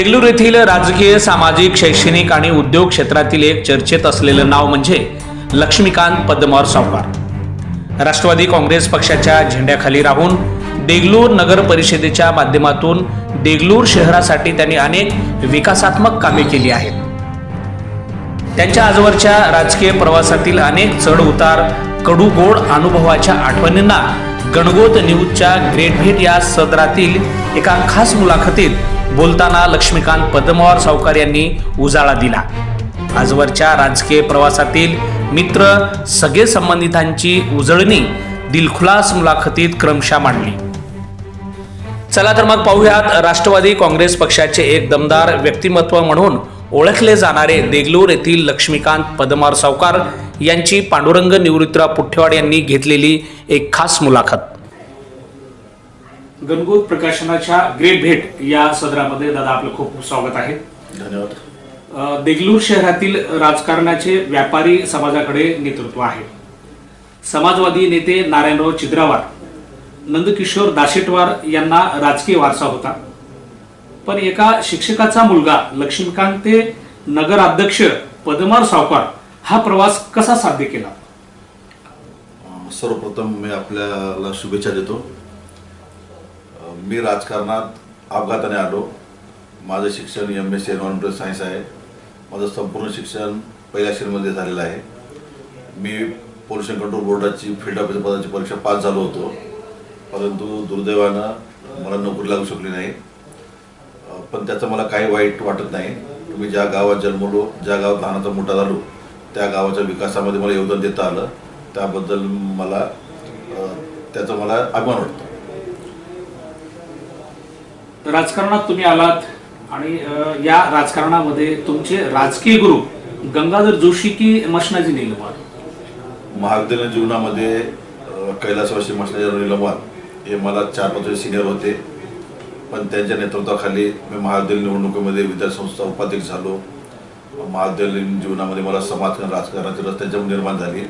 देगलूर येथील राजकीय सामाजिक शैक्षणिक आणि उद्योग क्षेत्रातील एक चर्चेत असलेलं नाव म्हणजे लक्ष्मीकांत पद्मावर सावकार. राष्ट्रवादी काँग्रेस पक्षाच्या झेंड्याखाली राहून देगलूर नगर परिषदेच्या माध्यमातून देगलूर शहरासाठी त्यांनी अनेक विकासात्मक कामे केली आहेत. त्यांच्या आजवरच्या राजकीय प्रवासातील अनेक चढ उतार कडू गोड अनुभवाच्या आठवणींना गणगोत न्यूजच्या ग्रेट भेट या सदरातील एका खास मुलाखतीत बोलताना लक्ष्मीकांत पद्मवार सावकार यांनी उजाळा दिला. आजवरच्या राजकीय प्रवासातील मित्र सगळे संबंधितांची उजळणी दिलखुलास मुलाखतीत क्रमशः मांडली. चला तर मग पाहूयात राष्ट्रवादी काँग्रेस पक्षाचे एक दमदार व्यक्तिमत्व म्हणून ओळखले जाणारे देगलूर येथील लक्ष्मीकांत पदमार सावकार यांची पांडुरंग निवृत्तराव पुठ्ठेवाड यांनी घेतलेली एक खास मुलाखत. गणगोत प्रकाशनाच्या ग्रेट भेट या सदरामध्ये दादा आपलं खूप स्वागत आहे. धन्यवाद. देगलूर शहरातील राजकारणाचे व्यापारी समाजाकडे नेतृत्व आहे. समाजवादी नेते नारायणराव चिद्रावार नंदकिशोर दाशेटवार यांना राजकीय वारसा होता. पण एका शिक्षकाचा मुलगा लक्ष्मीकांत ते नगराध्यक्ष पदमार सावकार हा प्रवास कसा साध्य केला? सर्वप्रथम मी आपल्याला शुभेच्छा देतो. मी राजकारणात अपघाताने आलो. माझं शिक्षण M S C environmental science आहे. माझं संपूर्ण शिक्षण पहिल्या श्रेणीमध्ये झालेलं आहे. मी पोल्युशन कंट्रोल बोर्डाची फील्ड ऑफिसर पदाची परीक्षा पास झालो होतो. परंतु दुर्दैवानं मला नोकरी लागू शकली नाही. पण त्याचं मला काही वाईट वाटत नाही. मी ज्या गावात जन्मलो ज्या गावात लहानाचा मोठा झालो त्या गावाच्या विकासामध्ये मला योगदान देता आलं. त्याबद्दल मला त्याचं त्याचा मला अभिमान वाटतो. राजकारणात तुम्ही आलात आणि या राजकारणामध्ये तुमचे राजकीय गुरु गंगाधर जोशी की मशनाजी नीलवार महाविद्यालय जीवनामध्ये कैलासवासी मशनाजी निलंबार हे मला चार पाच सिनियर होते. पण त्यांच्या नेतृत्वाखाली मी महाविद्यालयीन निवडणुकीमध्ये विद्यासंस्था उपाध्यक्ष झालो. महाविद्यालयीन जीवनामध्ये मला समाजकारण राजकारणाची रस निर्माण झाली.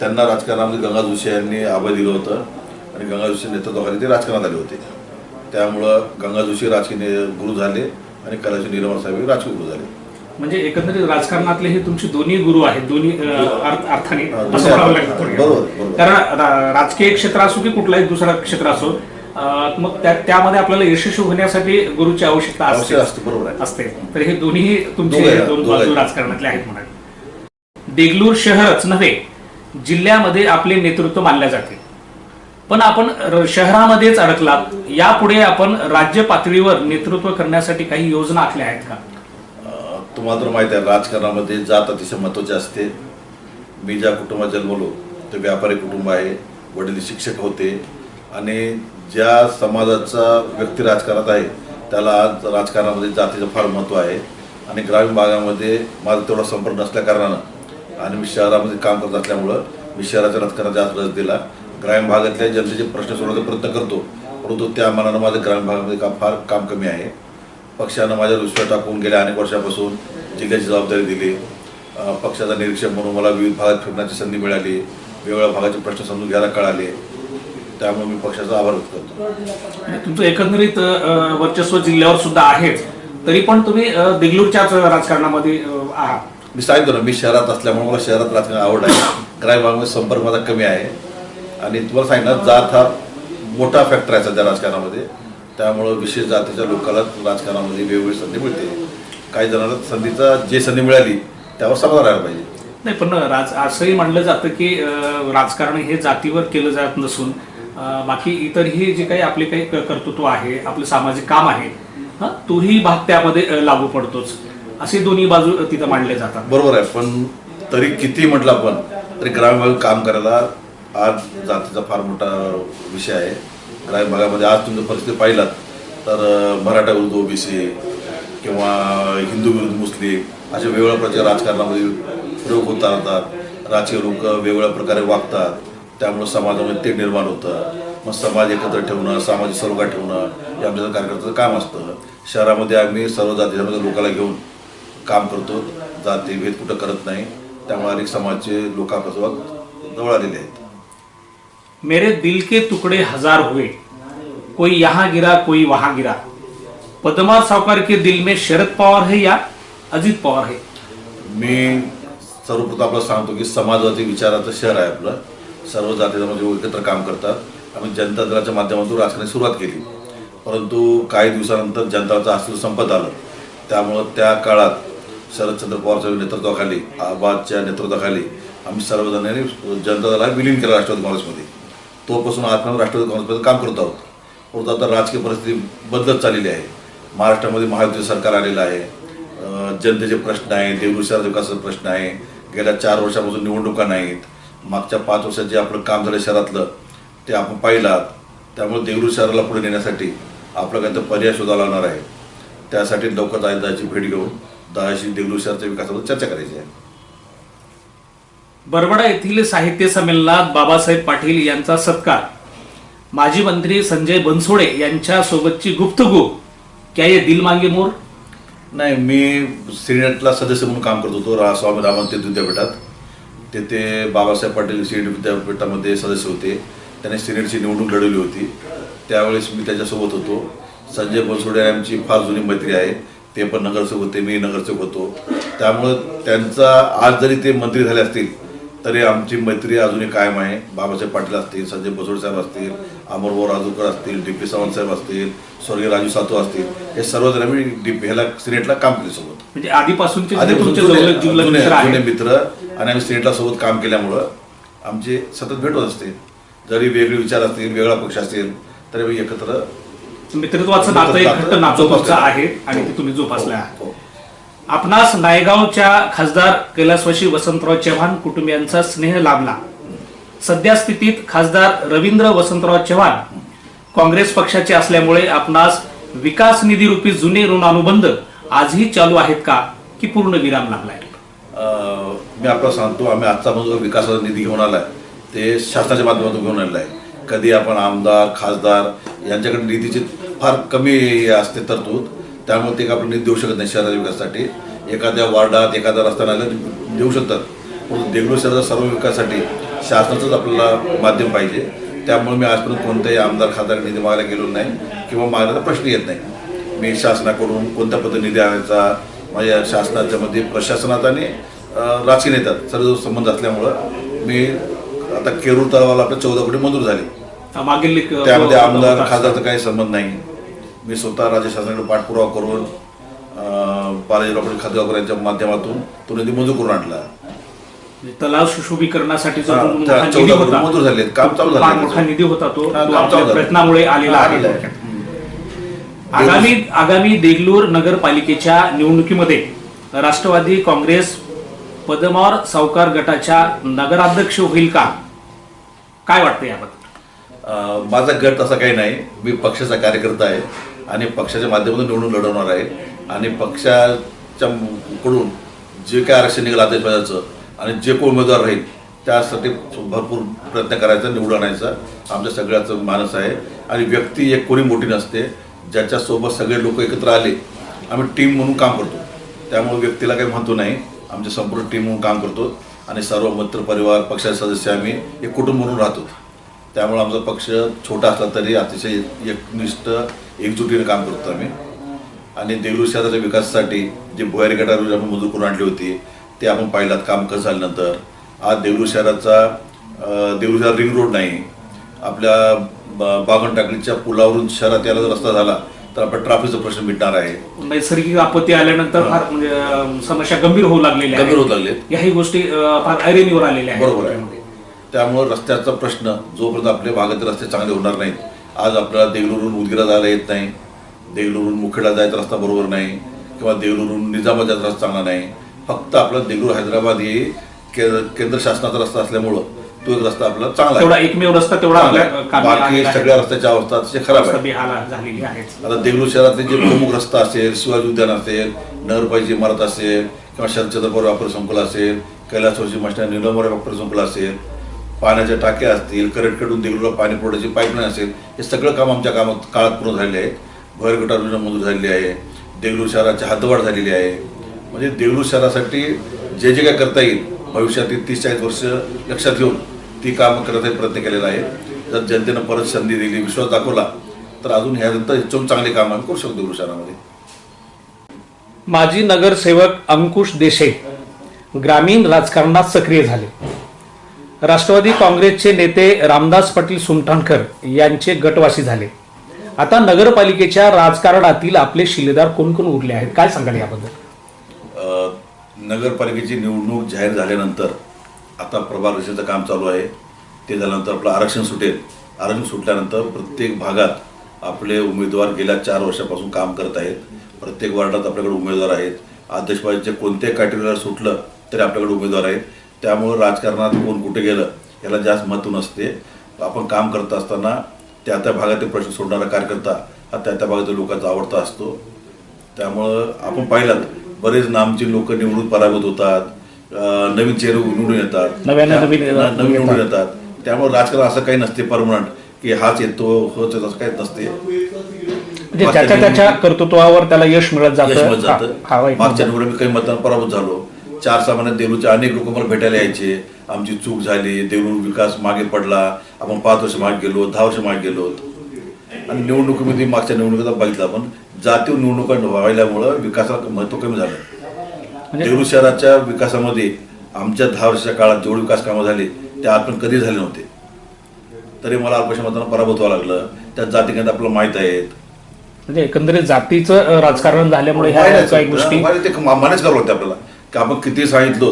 त्यांना राजकारणामध्ये गंगा जोशी यांनी आभय दिलं होतं आणि गंगा जोशी नेतृत्वाखाली ते राजकारणात आले होते. त्यामुळं गंगा जोशी राजकीय गुरु झाले आणि कैलासवासी निलंबार साहेब राजकीय गुरु झाले. म्हणजे एकंदरीत राजकारणातले हे तुमचे दोन्ही गुरु आहेत दोन्ही अर्थाने असं म्हणावं. कारण राजकीय क्षेत्र असो की कुठलाही दुसरा क्षेत्र असो मग त्या त्यामध्ये आपल्याला यशस्वी होण्यासाठी गुरुची आवश्यकता असते. बरोबर असते. तर हे दोन्ही तुमचे दोन बाजू. राजकारणातले आहेत म्हणा देगलूर शहरच नव्हे जिल्ह्यामध्ये आपले नेतृत्व मानले जाते. पण आपण र- शहरामध्येच अडकलात. यापुढे आपण राज्य पातळीवर नेतृत्व करण्यासाठी काही योजना आखल्या आहेत का? तुम्हाला तर माहिती आहे राजकारणामध्ये जात अतिशय महत्त्वाची असते. मी ज्या कुटुंबात जन्मलो ते व्यापारी कुटुंब आहे वडील शिक्षक होते. आणि ज्या समाजाचा व्यक्ती राजकारणात आहे त्याला आज राजकारणामध्ये जातीचं फार महत्त्व आहे. आणि ग्रामीण भागामध्ये माझा तेवढा संपर्क नसल्याकारणानं आणि मी शहरामध्ये काम करत असल्यामुळं मी शहराच्या राजकारणात जास्त रस दिला. ग्रामीण भागातल्या जनतेचे प्रश्न सोडवण्याचा प्रयत्न करतो. परंतु त्या मानानं माझं ग्रामीण भागामध्ये काम फार काम कमी आहे. पक्षानं माझ्यावर विश्वास टाकून गेल्या अनेक वर्षापासून जिल्ह्याची जबाबदारी दिली. पक्षाचा निरीक्षक म्हणून मला विविध भागात फिरण्याची संधी मिळाली. वेगवेगळ्या भागाचे प्रश्न समजून घ्यायला कळाले. त्यामुळे मी पक्षाचा आभार व्यक्त करतो. तुमचं एकंदरीत वर्चस्व जिल्ह्यावर सुद्धा आहेच तरी पण तुम्ही देगलूरच्याच राजकारणामध्ये आहात. मी सांगितलं ना मी शहरात असल्यामुळे मला शहरात राजकारण आवड आहे. ग्रामीण भागामध्ये संपर्क माझा कमी आहे. आणि तुम्हाला सांगितलं जात हा मोठा फॅक्टर आहे सध्या राजकारणामध्ये. त्यामुळं विशेष जातीच्या लोकांना राजकारणामध्ये वेगवेगळी संधी मिळते. काही जणांना संधीचा जे संधी मिळाली त्यावर समाधान राहायला पाहिजे. नाही पण राज असंही म्हणलं जातं की राजकारण हे जातीवर केलं जात नसून बाकी इतरही जे काही आपले काही कर्तृत्व आहे आपलं सामाजिक काम आहे हा, तोही भाग त्यामध्ये लागू पडतोच. असे दोन्ही बाजू तिथं मांडले जातात. बरोबर आहे पण तरी किती म्हटलं आपण तरी ग्रामीण काम करायला आज जातीचा फार मोठा विषय आहे. ग्रामीण भागामध्ये आज तुमची परिस्थिती पाहिलात तर मराठा विरुद्ध ओबीसी किंवा हिंदू विरुद्ध मुस्लिम अशा वेगवेगळ्या प्रकारच्या राजकारणामध्ये प्रयोग होत राहतात राजकीय लोक वेगवेगळ्या प्रकारे वागतात. त्यामुळे समाजामध्ये ते निर्माण होतं. मग समाज एकत्र ठेवणं सामाजिक सरोगा ठेवणं हे आमच्या कार्यकर्त्याचं काम असतं. शहरामध्ये आम्ही सर्व जाती धर्माच्या लोकांना घेऊन काम करतो. जाती भेद कुठं करत नाही. त्यामुळे अनेक समाजचे लोक जवळ आलेले आहेत. मेरे दिल के टुकड़े हजार हुए। कोई यहाँ गिरा कोई वहां गिरा। पदमार सावकार के दिल में शरद पवार है या अजित पवार है? मी सर्वप्रथम आपलं सांगतो की समाजवादी विचाराचं शहर आहे आपलं. सर्व जाती धर्माचे एकत्र काम करतात. आम्ही जनता दलाच्या माध्यमातून राजकारणी सुरुवात केली. परंतु काही दिवसानंतर जनताचं अस्तित्व संपत आलं. त्यामुळं त्या काळात शरदचंद्र पवारच्या नेतृत्वाखाली आबादच्या नेतृत्वाखाली आम्ही सर्वजणांनी जनता दलाला विलीन केलं राष्ट्रवादी काँग्रेसमध्ये. तोपासून आजपर्यंत राष्ट्रवादी काँग्रेसमध्ये काम करत आहोत. परंतु आता राजकीय परिस्थिती बदलत चाललेली आहे. महाराष्ट्रामध्ये महायुती सरकार आलेलं आहे. जनतेचे प्रश्न आहे देवरू शहराचा विकासाचा प्रश्न आहे. गेल्या चार वर्षापासून निवडणुका नाहीत. मागच्या पाच वर्षात जे आपलं काम झालं शहरातलं ते आपण पाहिलात. त्यामुळे देवरू शहराला पुढे नेण्यासाठी आपलं काही पर्याय शोधावा लागणार आहे. त्यासाठी लवकर दादाची भेट घेऊन दहाशी देवरू शहराच्या विकासाबद्दल चर्चा करायची आहे. बरबडा येथील साहित्य संमेलनात बाबासाहेब पाटील यांचा सत्कार. माजी मंत्री संजय बनसोडे यांच्या सोबतची गुप्तगू. क्या ये दिल मांगे मोर? नाही मी सिनेटला सदस्य म्हणून काम करत होतो रा स्वामी रामतीर्थ विद्यापीठात. तेथे बाबासाहेब पाटील सिनेट विद्यापीठामध्ये सदस्य होते. त्याने सिनेटची निवडणूक लढवली होती. त्यावेळेस मी त्याच्यासोबत होतो. संजय बनसोडे यांची फार जुनी मैत्री आहे. ते पण नगरसेवक होते मी नगरसेवक होतो. त्यामुळं त्यांचा आज जरी ते मंत्री झाले असतील तरी आमची मैत्री अजूनही कायम आहे. बाबासाहेब पाटील असतील संजय बसोडे साहेब असतील अमरभाऊ राजूकर असतील डी पी सावंत साहेब असतील स्वर्गीय राजू सातू असतील हे सर्वजण आम्ही डी ह्याला सिनेटला काम केले सोबत. म्हणजे आधीपासून जुने जुने- मित्र आणि आम्ही सिनेटला सोबत काम केल्यामुळं आमचे सतत भेट होत असते. जरी वेगळे विचार असतील वेगळा पक्ष असेल तरी आम्ही एकत्र मित्रत्वाचं नातं एक घट्ट नातं तुमचं आहे आणि ते तुम्ही जोपासलं आहे. हो. आपणास नायगावच्या खासदार कैलासवाशी वसंतराव चव्हाण कुटुंबियांचा स्नेह लाभला. सध्या स्थितीत खासदार रवींद्र वसंतराव चव्हाण काँग्रेस पक्षाचे असल्यामुळे आपणास विकास निधी रूपी जुने ऋण अनुबंध आजही चालू आहेत का की पूर्ण विराम लागलाय? मी आपल्याला सांगतो आम्ही आजचा जो विकासाचा निधी घेऊन आलाय ते शासनाच्या माध्यमातून घेऊन आलेला आहे. कधी आपण आमदार खासदार यांच्याकडे निधीची फार कमी असते तरतूद. त्यामुळे ते आपण निधी देऊ शकत नाही शहराच्या विकासासाठी. एखाद्या वार्डात एखाद्या रस्त्याला देऊ शकतात. पण देगलूर शहराच्या सर्व विकासासाठी शासनाचंच आपल्याला माध्यम पाहिजे. त्यामुळे मी आजपर्यंत कोणत्याही आमदार खासदार निधी मागायला गेलो नाही किंवा मागण्याचा प्रश्न येत नाही. मी शासनाकडून कोणत्या पद्धतीने निधी आणायचा माझ्या शासनाच्या मध्ये प्रशासनात आणि राजकीय नेत्यात सर्व संबंध असल्यामुळं मी आता केरूर तलावाला आपल्या चौदा कोटी मंजूर झाली. त्यामध्ये आमदार. खासदारचा काही संबंध नाही. मी स्वतः राज्य शासनाकडे पाठपुरावा करून बालाजीराव पाटील खातगावकर यांच्या माध्यमातून तो निधी मंजूर करून आणला. म्हणजे तलाव सुशोभीकरणासाठी मंजूर झाले काम चालू झालं मोठा निधी होता तो. प्रयत्नामुळे आलेला आहे. आगामी आगामी देगलूर नगरपालिकेच्या निवडणुकीमध्ये राष्ट्रवादी काँग्रेस पदमार सावकार गटाच्या नगराध्यक्ष होईल का? काय वाटतं याबद्दल? माझा गट असा काही नाही. मी पक्षाचा कार्यकर्ता आहे. आणि पक्षाच्या माध्यमातून निवडून लढवणार आहे. आणि पक्षाच्या कडून जे काय आरक्षण निघालं आदेशवादाचं आणि जे कोण उमेदवार राहील त्यासाठी भरपूर प्रयत्न करायचा निवडून आणायचा. आमच्या सगळ्याचं मानस आहे. आणि व्यक्ती एक कोणी मोठी नसते ज्याच्यासोबत सगळे लोक एकत्र आले आम्ही टीम म्हणून काम करतो. त्यामुळे व्यक्तीला काही म्हणतो नाही. आमच्या संपूर्ण टीम म्हणून काम करतो. आणि सर्व मित्र परिवार पक्षाचे सदस्य आम्ही एक कुटुंब म्हणून राहतो. त्यामुळे आमचा पक्ष छोटा असला तरी अतिशय एकनिष्ठ एकजुटीने काम करतो आम्ही. आणि देगलूर शहराच्या विकासासाठी जे भुयारी गटार आपण मंजूर करून आणली होती ते आपण पाहिलात काम कसं झाल्यानंतर आज देगलूर शहराचा देगलूर शहर रिंग रोड नाही. आपल्या ब- बागन टाकळीच्या पुलावरून शहरात यायला जर रस्ता झाला तर आपला ट्रॅफिकचा प्रश्न मिटणार आहे. नैसर्गिक आपत्ती आल्यानंतर फार म्हणजे समस्या गंभीर होऊ लागलेल्या गंभीर. होत लागलेत. याही गोष्टी फार ऐरणीवर आलेल्या आहेत. बरोबर आहे. त्यामुळे रस्त्याचा प्रश्न जोपर्यंत आपल्या भागातील रस्ते चांगले होणार नाहीत आज आपल्याला देगलूरहून उदगीरा जायला येत नाही देगलूरहून मुखेडा जायचा रस्ता बरोबर नाही किंवा देगलूरहून निजामात जायचा रस्ता चांगला नाही फक्त आपला देगलूर हैदराबाद ही केंद्र शासनाचा रस्ता असल्यामुळं तो एक रस्ता आपला चांगला तेवढा एकमेव रस्ता तेवढा बाकी. सगळ्या रस्त्याची अवस्था अतिशय खराब आहे. आता देगलूर शहरातले जे प्रमुख रस्ता असेल शिवाजी उद्यान असेल नगरपालिकेची इमारत असेल किंवा शरदचंद्र पवार व्यापार संकुल असेल कैलासवासी मस्टर निलंबर व्यापार संकुल असेल पाण्याच्या टाक्या असतील करटकडून देगलूरला पाणी पुरवठ्याची पाईपलाईन असेल हे सगळं काम आमच्या कामात काळात पूर्ण झालेले आहे. भर गटार योजना मंजूर झालेली आहे. देगलूर शहराची हद्दवाढ झालेली आहे. म्हणजे देगलूर शहरासाठी जे जे काय करता येईल भविष्यातील तीस चाळीस वर्ष लक्षात घेऊन ती कामं करण्याचा प्रयत्न केलेला आहे. जर जनतेनं परत संधी दिली विश्वास दाखवला तर अजून ह्यानंतर हिचून चांगले काम आम्ही करू शकतो देगलूर शहरामध्ये. माजी नगरसेवक अंकुश देशे ग्रामीण राजकारणात सक्रिय झाले. राष्ट्रवादी काँग्रेसचे नेते रामदास पाटील सुमठाणकर यांचे गटवासी झाले. आता नगरपालिकेच्या राजकारणातील आपले शिलेदार कोण कोण उरले आहेत? काय सांगाल याबद्दल? नगरपालिकेची निवडणूक जाहीर झाल्यानंतर आता प्रभाग रचनेचं काम चालू आहे. ते झाल्यानंतर आपलं आरक्षण सुटेल. आरक्षण सुटल्यानंतर प्रत्येक भागात आपले उमेदवार गेल्या चार वर्षापासून काम करत आहेत. प्रत्येक वार्डात आपल्याकडे उमेदवार आहेत. अध्यक्षपदाचे कोणत्याही कॅटेगरीला सुटलं तरी आपल्याकडे उमेदवार आहेत. त्यामुळं राजकारणात कोण कुठे गेलं याला जास्त महत्त्व नसते. आपण काम करत असताना त्या त्या भागातील प्रश्न सोडणारा कार्यकर्ता हा त्या त्या भागातील लोकांचा आवडता असतो. त्यामुळं आपण पाहिलात बरेच नामची लोक निवडून पराभूत होतात नवीन चेहरे निवडून येतात. नवीन. निवडून येतात. त्यामुळे राजकारण असं काही नसते परमनंट की हाच येतो होच येतो असं काहीच नसते. त्याच्या त्याच्या कर्तृत्वावर त्याला यश मिळत जातं. मागच्या. निवडणुकीत काही मतदान पराभूत झालो. चार सहा महिन्यात देऊळचे अनेक लोक मला भेटायला यायचे. आमची चूक झाली देऊळ विकास मागे पडला. आपण पाच वर्ष मागे गेलो दहा वर्ष मागे गेलो. आणि निवडणुकीमध्ये मागच्या निवडणुकीचा बघितलं आपण जातीय निवडणुका व्हायल्यामुळं विकासाला महत्त्व कमी झालं. म्हणजे- देऊळ शहराच्या विकासामध्ये आमच्या दहा वर्षाच्या काळात जेवढे विकास कामं झाली ते आपण कधी झाले नव्हते. तरी मला अल्पशा मतांना पराभूत व्हावं लागलं. त्या जाती केंद्र आपल्याला माहीत आहेत. म्हणजे एकंदरीत जातीचं राजकारण झाल्यामुळे ह्या काही गोष्टी व्हायला ते मा- मान्यच करावं लागते आपल्याला. की आपण किती सांगितलो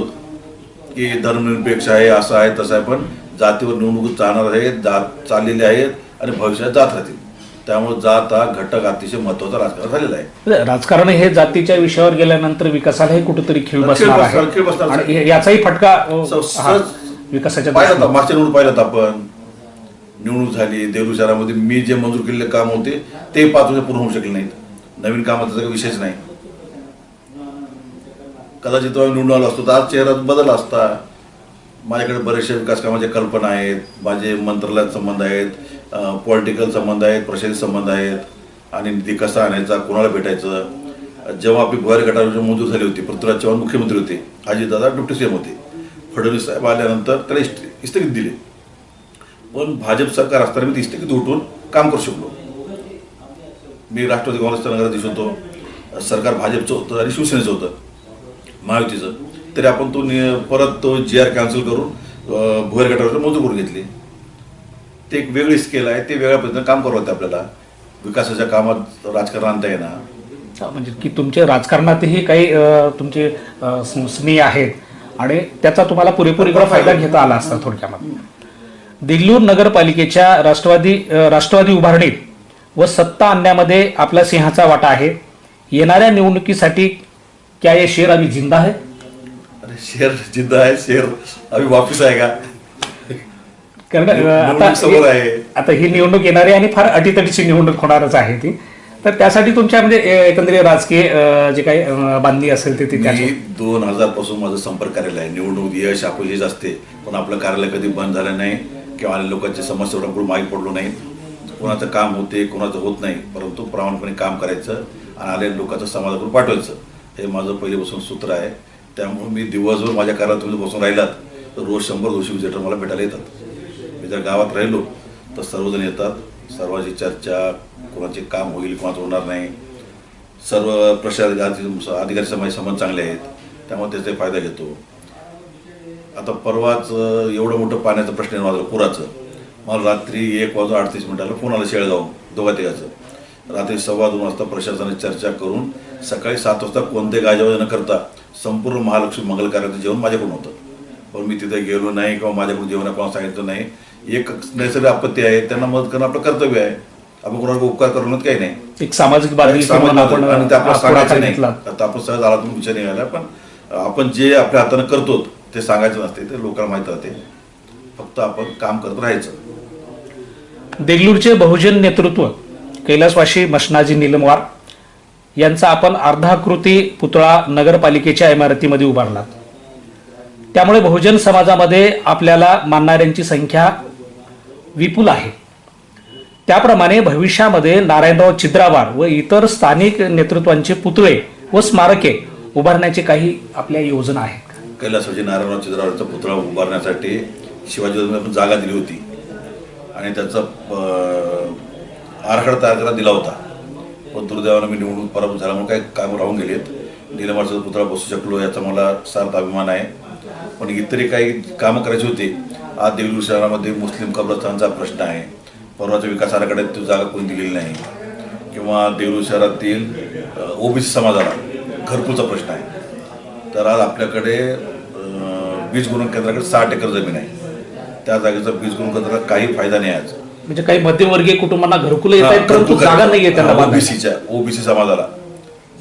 की धर्मनिरपेक्ष आहे असं आहे तसं आहे पण जातीवर निवडणूक चालणार आहेत जात चाललेले आहेत आणि भविष्यात जात राहतील. त्यामुळे जात हा घटक अतिशय महत्त्वाचा राजकारण झालेला आहे. राजकारण हे जातीच्या विषयावर गेल्यानंतर विकासालाही कुठेतरी खीळ बसणार आहे. हे- याचाही फटका हा, विकासाच्या मागच्या निवडणूक पाहिलं आपण. निवडणूक झाली देऊळ शहरामध्ये मी जे मंजूर केलेले काम होते ते पाच वर्ष पूर्ण होऊ शकले नाहीत. नवीन कामाचा विषयच नाही. कदाचित तो निवडून आलो असतो तर आज चेहऱ्यात बदल असता. माझ्याकडे बरेचसे विकास कामाच्या कल्पना आहेत माझे मंत्रालयात संबंध आहेत पॉलिटिकल संबंध आहेत प्रशासकीय संबंध आहेत आणि निधी कसा आणायचा कोणाला भेटायचं. जेव्हा आपली भुयारी गटाची मंजूर झाली होती पृथ्वीराज चव्हाण मुख्यमंत्री होते अजितदादा डेप्टी सीएम होते. फडणवीस साहेब आल्यानंतर त्याला इस्ट- स्थगित दिली. पण भाजप सरकार असताना मी ती स्थगित उठून काम करू शकलो. मी राष्ट्रवादी काँग्रेसचा नगराधीश होतो. सरकार भाजपचं होतं आणि शिवसेनेचं होतं. महायुतीचं तरी आपण तो परत तो जी आर कॅन्सल करून भुयार गटावर मंजूर करून घेतली. ते एक वेगळी स्केल आहे ते वेगळ्या पद्धतीने काम करावं लागतं आपल्याला. विकासाच्या कामात राजकारण आणता येणार म्हणजे की तुमचे राजकारणातही काही तुमचे स्नेह आहेत आणि त्याचा तुम्हाला पुरेपूर फायदा घेता आला असता थोडक्यामध्ये. दिल्लूर नगरपालिकेच्या राष्ट्रवादी राष्ट्रवादी उभारणीत व सत्ता आणण्यामध्ये आपला सिंहाचा वाटा आहे. येणाऱ्या निवडणुकीसाठी क्या ये शेर अभी जिंदा है? अरे शेर जिद्द आहे शेर अभि वापिस आहे का कारण निवडणूक समोर आता आहे. आता ही निवडणूक येणारी आणि फार अटीतटीची निवडणूक होणारच आहे ती. तर त्यासाठी तुमच्या म्हणजे एकंदरीत राजकीय जे काही बांधणी असेल ते मी दोन हजारपासून माझं संपर्क कार्यालय आहे. निवडणूक यश अपयश असते. पण आपलं कार्यालय कधी बंद झालं नाही किंवा आलेल्या लोकांच्या समस्या एवढं माहीत पडलो नाही. कोणाचं काम होते कोणाचं होत नाही. परंतु प्रामाणिकपणे काम करायचं आणि आलेल्या लोकांचं समाजाकडून पाठवायचं. हे माझं पहिलेपासून सूत्र आहे. त्यामुळे मी दिवसभर माझ्या घरात तुम्ही बसून राहिलात तर रोज शंभर दोनशे विजिटर मला भेटायला येतात. मी जर गावात राहिलो तर सर्वजण येतात. सर्वांची चर्चा कोणाचे काम होईल कोणाचं होणार नाही. सर्व प्रशासक अधिकारी अधिकारी समाज संबंध चांगले आहेत. त्यामुळे त्याचा फायदा घेतो. आता परवाच एवढं मोठं पाण्याचा प्रश्न निर्माण झाला पुराचं मला रात्री एक वाजून अडतीस मिनिटाला फोन आला शेळगाव दोघा तिघाचं रात्री सव्वा दोन वाजता प्रशासनाने चर्चा करून सकाळी सात वाजता कोणते गाजावाजा न करता संपूर्ण महालक्ष्मी मंगल कार्याचं जेवण माझ्याकडून होतं. पण मी तिथे गेलो नाही किंवा माझ्याकडून जेवण कोणाला सांगितलं नाही. एक नैसर्गिक आपत्ती आहे त्यांना मदत करणं आपलं कर्तव्य आहे. आपण कोणाला उपकार करणं काही नाही. एक सामाजिक म्हणून आपण आणि ते सांगायचं नाही. आता आपण सहज आला तुम्ही विचार निघाला पण आपण जे आपल्या हाताने करतो ते सांगायचं नसते ते लोकांना माहीत राहते. फक्त आपण काम करत राहायचं. देगलूरचे बहुजन नेतृत्व कैलासवाशी मशनाजी निलमवार यांचा आपण अर्धाकृती पुतळा नगरपालिकेच्या इमारतीमध्ये उभारला. त्यामुळे बहुजन समाजामध्ये आपल्याला मानणाऱ्यांची संख्या विपुल आहे. त्याप्रमाणे भविष्यामध्ये नारायणराव चिद्रावार व इतर स्थानिक नेतृत्वांचे पुतळे व स्मारके उभारण्याची काही आपल्या योजना आहेत. का? नारायणराव चित्रावरचा पुतळा उभारण्यासाठी शिवाजी जागा दिली होती. आणि त्याचा आराखडा तयार करायला दिला होता. पण दुर्दैवानं मी निवडणूक पराभूत झाल्यामुळे काही काम राहून गेलेत. निलमाचा पुतळा बसू शकलो याचा मला सार्थ अभिमान आहे. पण इतरही काही कामं करायची होती आज देवगिरी शहरामध्ये मुस्लिम कब्रस्तानचा प्रश्न आहे. परवाच्या विकास आराखड्यात तो जागा कोणी दिलेली नाही. किंवा देगलूर शहरातील ओबीसी समाजाला घरकुलचा प्रश्न आहे. तर आज आपल्याकडे वीज बीज गुणन केंद्राकडे साठ एकर जमीन आहे. त्या जागेचा बीज गुणन केंद्राला काही फायदा नाही आज. म्हणजे काही मध्यमवर्गीय कुटुंबांना घरकुलं येत आहेत परंतु जागा नाहीये त्यांना बांधायला. ओबीसीच्या ओबीसी समाजाला.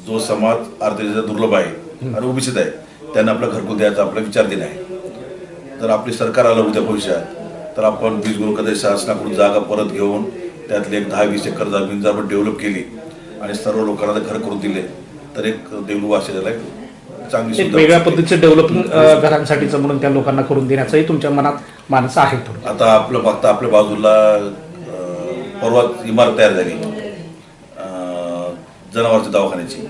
जो समाज आर्थिकदृष्ट्या दुर्लभ आहे आणि ओबीसीत आहे त्यांना आपलं घरकुल द्यायचा आपला विचार दिला आहे. जर आपली सरकार आलं उद्या भविष्यात तर आपण वीज गुरुकदे शासनाकडून जागा परत घेऊन त्यातली एक दहा वीस एकर जमीन जर आपण डेव्हलप केली आणि सर्व लोकांना घर करून दिले तर एक देगलू वासियाला एक चांगली एक वेगळ्या. पद्धतीचं डेव्हलपिंग घरांसाठीचं म्हणून त्या लोकांना करून देण्याचंही तुमच्या मनात मानस आहे थोडं. आता आपलं बघता आपल्या बाजूला अं, परवा इमारत तयार झाली. जनावरच्या दवाखान्याची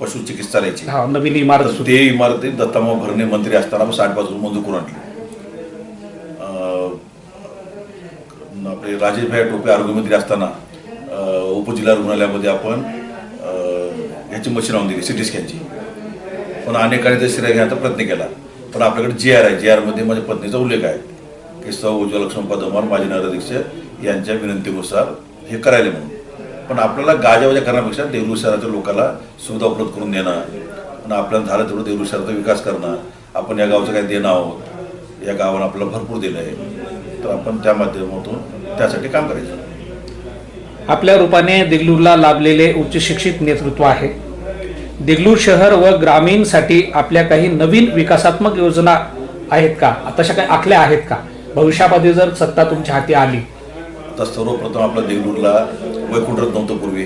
पशु चिकित्सालयाची हा नवीन इमारत ते इमारती दत्तामा भरणे मंत्री असताना साठ बाजूला मंजूर करून आणली. आपले राजेश भाई टोपे आरोग्यमंत्री असताना उपजिल्हा रुग्णालयामध्ये आपण ह्याची मशीन आणून दिली सिटी स्कॅनची पण अनेकांनी ते श्रेय घेण्याचा प्रयत्न केला. पण आपल्याकडे जी आर आहे. जी आरमध्ये माझ्या पत्नीचा उल्लेख आहे. की सौ उज्ज्वल लक्ष्मण पदमार माजी नगराध्यक्ष यांच्या विनंतीनुसार हे करायला म्हणून. पण आपल्याला गाजावाजा करण्यापेक्षा देवरू शहराच्या लोकांना सुविधा उपलब्ध करून देणं आणि आपल्याला झालं तेवढं देवरू शहराचा विकास करणं आपण या गावचं काही देणं आहोत या गावानं आपल्याला भरपूर दिलं आहे तर आपण त्या माध्यमातून त्यासाठी काम करायचं. आपल्या रूपाने देगलूरला लाभलेले उच्च शिक्षित नेतृत्व आहे. देगलूर शहर व ग्रामीणसाठी आपल्या काही नवीन विकासात्मक योजना आहेत का? तशा काही आखल्या आहेत का? भविष्यामध्ये जर सत्ता तुमच्या हाती आली. तर सर्वप्रथम आपल्या देगलूरला वैकुंठरत्न नव्हतं पूर्वी.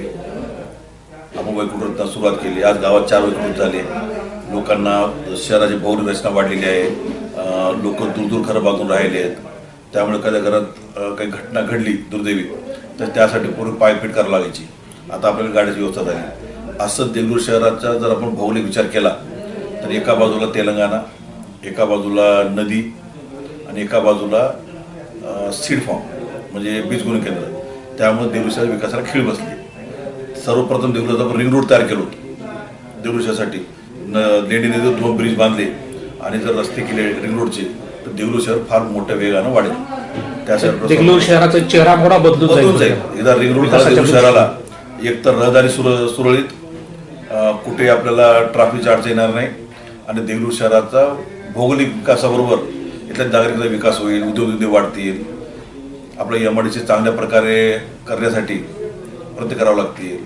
आपण वैकुंठरत्न सुरुवात केली. आज गावात चार वैकुंठ झाले. लोकांना शहराची भौरी रचना वाढलेली आहे. लोक दूर दूर घरं बांधून राहिले आहेत. त्यामुळे एखाद्या घरात काही घटना घडली दुर्दैवी तर त्यासाठी पूर्वी पायपीट करायला लागायची. आता आपल्याला गाड्याची व्यवस्था झाली. असं देगलूर शहराचा जर आपण भौगोलिक विचार केला तर एका बाजूला तेलंगणा एका बाजूला नदी आणि एका बाजूला सीड फॉर्म म्हणजे बीज गुण केंद्र. त्यामुळे देगलूरच्या विकासाला खीळ बसली. सर्वप्रथम देगलूरचा आपण रिंग रोड तयार केलो होतो. देगलूरच्यासाठी न लेडी नदीवर दोन ब्रिज बांधले आणि जर रस्ते केले रिंग रोडचे तर देगलूर शहर फार मोठ्या वेगानं वाढेल. त्यासाठी देगलूर शहराचा चेहरा बदलून जाईल. एकदा रिंग रोड झाला देगलूर शहराला एकतर रहदारी सुर सुरळीत कुठे आपल्याला ट्रॅफिकची अडचण येणार नाही. आणि देगलूर शहराचा भौगोलिक विकासाबरोबर इथल्या नागरिकांचा विकास होईल उद्योगधंदे वाढतील. आपल्या सी चांगल्या प्रकारे करण्यासाठी प्रयत्न करावं लागतील.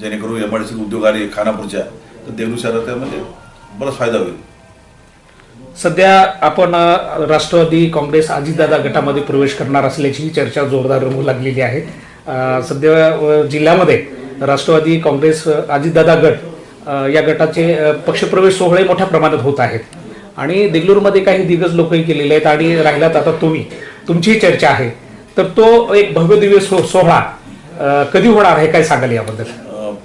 जेणेकरून एमआयडीसी उद्योग आले खानापूरच्या तर देगलूर शहरात म्हणजे बराच फायदा होईल. सध्या आपण राष्ट्रवादी काँग्रेस अजितदादा गटामध्ये प्रवेश करणार असल्याची चर्चा जोरदार रंगू लागलेली आहे. सध्या जिल्ह्यामध्ये राष्ट्रवादी काँग्रेस अजितदादा गट या गटाचे पक्षप्रवेश सोहळे मोठ्या प्रमाणात होत आहेत. आणि देगलूरमध्ये काही दिग्गज लोकही केलेले आहेत आणि राहिल्यात आता तुम्ही. तुमचीही चर्चा आहे. तर तो एक भव्य दिव्य सो सोहळा कधी होणार आहे? काय सांगाल याबद्दल?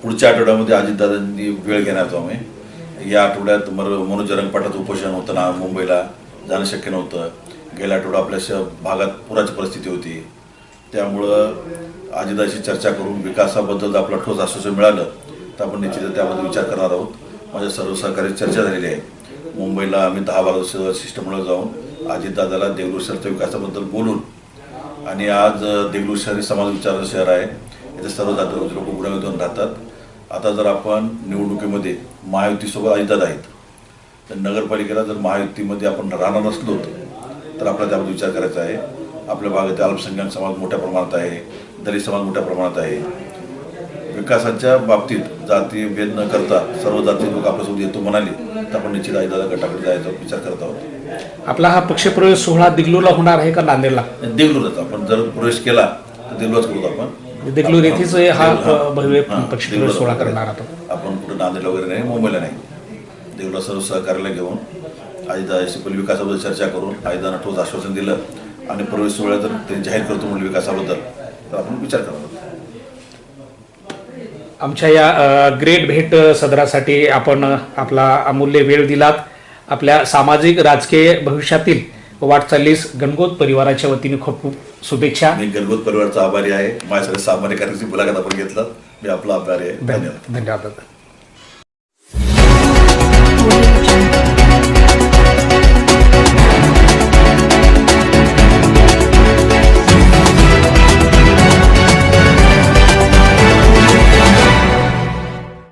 पुढच्या आठवड्यामध्ये अजितदादांनी वेळ घेणार होतो आम्ही. या आठवड्यात मर मनोज रंगपाठाचं उपोषण होतं ना मुंबईला जाणं शक्य नव्हतं. गेल्या आठवडा आपल्या श भागात पुराची परिस्थिती होती. त्यामुळं अजितदाशी चर्चा करून विकासाबद्दल जर आपला ठोस आश्वासन मिळालं तर आपण निश्चितच त्याबद्दल विचार करणार आहोत. माझ्या सर्व सहकारी चर्चा झालेली आहे. मुंबईला आम्ही दहा बारा शिष्टमंडळ जाऊन अजितदादाला देगलूर शहराच्या विकासाबद्दल बोलून आणि आज देगलूर शहर हे समाज विचाराचं शहर आहे. इथे सर्व जातीवरचे लोक उघडून राहतात. आता जर आपण निवडणुकीमध्ये महायुतीसोबत अजितदादा आहेत तर नगरपालिकेला जर महायुतीमध्ये आपण राहणार नसलो तर आपल्याला त्याबद्दल विचार करायचा आहे. आपल्या भागातील अल्पसंख्याक समाज मोठ्या प्रमाणात आहे. दलित समाज मोठ्या प्रमाणात आहे. विकासाच्या बाबतीत जाती भेद न करता सर्व जाती लोक आपल्यासोबत येतो म्हणाले तर आपण निश्चित अजितदादा गटाकडे जायचा विचार करत आहोत. आपला हा पक्षप्रवेश सोहळा दिगलूरला होणार आहे का नांदेडला? देगलूरच आपण जर प्रवेश केला तर देगलूरच करू आपण. देगलूर येथेच हा भव्य पक्षप्रवेश सोहळा. करणार आहोत. आपण कुठं नांदेड वगैरे नाही मुंबईला नाही. देगलूर सर्व सहकार्याला घेऊन आजीदाशी पहिले विकासाबद्दल चर्चा करून आजीदाना ठोस आश्वासन दिलं आणि प्रवेश सोहळ्यात ते जाहीर करतो म्हणलं विकासाबद्दल. आपण विचार आमच्या या ग्रेट भेट सदरासाठी आपण आपला अमूल्य वेळ दिलात. आपल्या सामाजिक राजकीय भविष्यातील वाटचालीस गणगोत परिवाराच्या वतीने खूप खूप शुभेच्छा. मी गणगोत परिवारचा आभारी आहे. माझ्या सगळ्या सामान्य कार्यक्रम मुलाखत आपण घेतला. मी आपला आभारी आहे. धन्यवाद. धन्यवाद